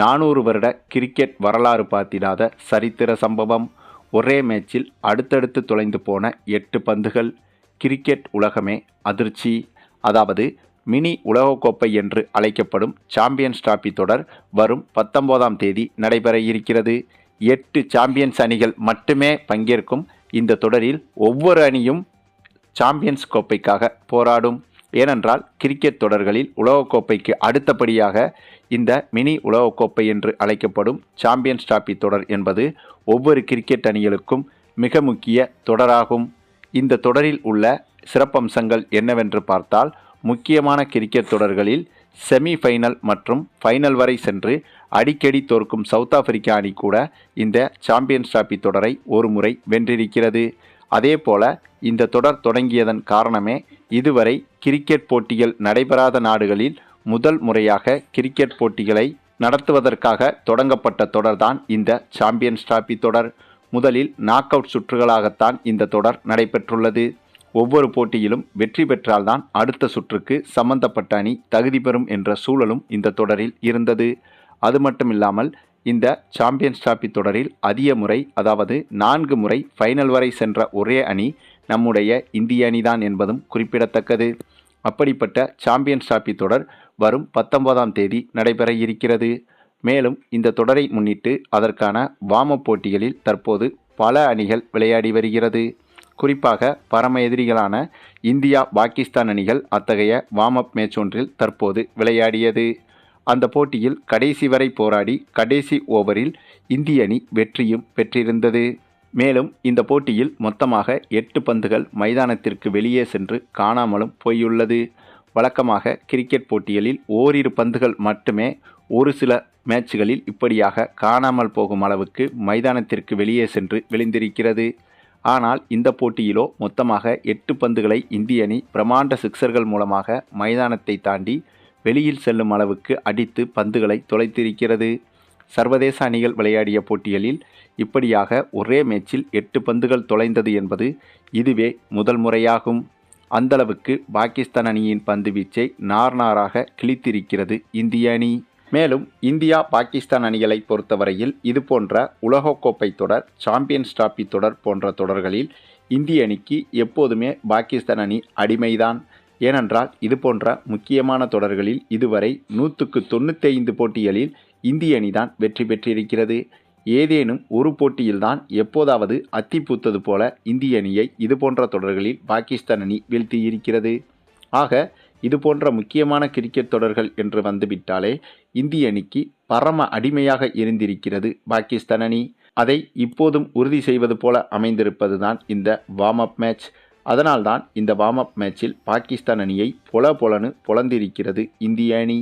நானூறு வருட கிரிக்கெட் வரலாறு பார்த்திடாத சரித்திர சம்பவம். ஒரே மேட்சில் அடுத்தடுத்து தொலைந்து போன எட்டு பந்துகள். கிரிக்கெட் உலகமே அதிர்ச்சி. அதாவது மினி உலகக்கோப்பை என்று அழைக்கப்படும் சாம்பியன்ஸ் டிராபி தொடர் வரும் பத்தொன்பதாம் தேதி நடைபெற இருக்கிறது. எட்டு சாம்பியன்ஸ் அணிகள் மட்டுமே பங்கேற்கும் இந்த தொடரில் ஒவ்வொரு அணியும் சாம்பியன்ஸ் கோப்பைக்காக போராடும். ஏனென்றால் கிரிக்கெட் தொடர்களில் உலகக்கோப்பைக்கு அடுத்தபடியாக இந்த மினி உலகக்கோப்பை என்று அழைக்கப்படும் சாம்பியன்ஸ் டிராபி தொடர் என்பது ஒவ்வொரு கிரிக்கெட் அணிகளுக்கும் மிக முக்கிய தொடராகும். இந்த தொடரில் உள்ள சிறப்பம்சங்கள் என்னவென்று பார்த்தால் முக்கியமான கிரிக்கெட் தொடர்களில் செமி ஃபைனல் மற்றும் ஃபைனல் வரை சென்று அடிக்கடி தோற்கும் சவுத் ஆப்பிரிக்கா அணி கூட இந்த சாம்பியன்ஸ் டிராபி தொடரை ஒரு முறை வென்றிருக்கிறது. அதேபோல இந்த தொடர் தொடங்கியதன் காரணமே இதுவரை கிரிக்கெட் போட்டிகள் நடைபெறாத நாடுகளில் முதல் முறையாக கிரிக்கெட் போட்டிகளை நடத்துவதற்காக தொடங்கப்பட்ட தொடர்தான் இந்த சாம்பியன்ஸ் டிராபி தொடர். முதலில் நாக் அவுட் சுற்றுகளாகத்தான் இந்த தொடர் நடைபெற்றுள்ளது. ஒவ்வொரு போட்டியிலும் வெற்றி பெற்றால்தான் அடுத்த சுற்றுக்கு சம்பந்தப்பட்ட அணி தகுதி பெறும் என்ற சூழலும் இந்த தொடரில் இருந்தது. அது மட்டுமில்லாமல் இந்த சாம்பியன்ஸ் டிராபி தொடரில் அதிக முறை அதாவது நான்கு முறை ஃபைனல் வரை சென்ற ஒரே அணி நம்முடைய இந்திய அணிதான் என்பதும் குறிப்பிடத்தக்கது. அப்படிப்பட்ட சாம்பியன்ஸ் டிராபி தொடர் வரும் பத்தொன்பதாம் தேதி நடைபெற இருக்கிறது. மேலும் இந்த தொடரை முன்னிட்டு அதற்கான வாம போட்டிகளில் தற்போது பல அணிகள் விளையாடி வருகிறது. குறிப்பாக பரம எதிரிகளான இந்தியா பாகிஸ்தான் அணிகள் அத்தகைய வார்ம் அப் மேட்ச் ஒன்றில் தற்போது விளையாடியது. அந்த போட்டியில் கடைசி வரை போராடி கடைசி ஓவரில் இந்திய அணி வெற்றியும் பெற்றிருந்தது. மேலும் இந்த போட்டியில் மொத்தமாக எட்டு பந்துகள் மைதானத்திற்கு வெளியே சென்று காணாமலும் போயுள்ளது. வழக்கமாக கிரிக்கெட் போட்டிகளில் ஓரிரு பந்துகள் மட்டுமே ஒரு சில மேட்சுகளில் இப்படியாக காணாமல் போகும் அளவுக்கு மைதானத்திற்கு வெளியே சென்று விழுந்திருக்கிறது. ஆனால் இந்த போட்டியிலோ மொத்தமாக எட்டு பந்துகளை இந்திய அணி பிரமாண்ட சிக்சர்கள் மூலமாக மைதானத்தை தாண்டி வெளியில் செல்லும் அளவுக்கு அடித்து பந்துகளை தொலைத்திருக்கிறது. சர்வதேச அணிகள் விளையாடிய போட்டிகளில் இப்படியாக ஒரே மேட்சில் எட்டு பந்துகள் தொலைந்தது என்பது இதுவே முதல் முறையாகும். அந்தளவுக்கு பாகிஸ்தான் அணியின் பந்து வீச்சை நார் நாராக கிழித்திருக்கிறது இந்திய அணி. மேலும் இந்தியா பாகிஸ்தான் அணிகளை பொறுத்தவரையில் இது போன்ற உலகக்கோப்பை தொடர் சாம்பியன்ஸ் டிராபி தொடர் போன்ற தொடர்களில் இந்திய அணிக்கு எப்போதுமே பாகிஸ்தான் அணி அடிமைதான். ஏனென்றால் இதுபோன்ற முக்கியமான தொடர்களில் இதுவரை நூற்றுக்கு தொண்ணூற்றி ஐந்து போட்டிகளில் இந்திய அணிதான் வெற்றி பெற்றிருக்கிறது. ஏதேனும் ஒரு போட்டியில்தான் எப்போதாவது அத்தி பூத்தது போல இந்திய அணியை இது போன்ற தொடர்களில் பாகிஸ்தான் அணி வீழ்த்தியிருக்கிறது ஆக இது போன்ற முக்கியமான கிரிக்கெட் தொடர்கள் என்று வந்துவிட்டாலே இந்திய அணிக்கு பரம அடிமையாக இருந்திருக்கிறது பாகிஸ்தான் அணி. அதை இப்போதும் உறுதி செய்வது போல அமைந்திருப்பதுதான் இந்த வார்ம் அப் மேட்ச் அதனால்தான் இந்த வார்ம் அப் மேட்சில் பாகிஸ்தான் அணியை பொல பொலனு பொலந்திருக்கிறது இந்திய அணி.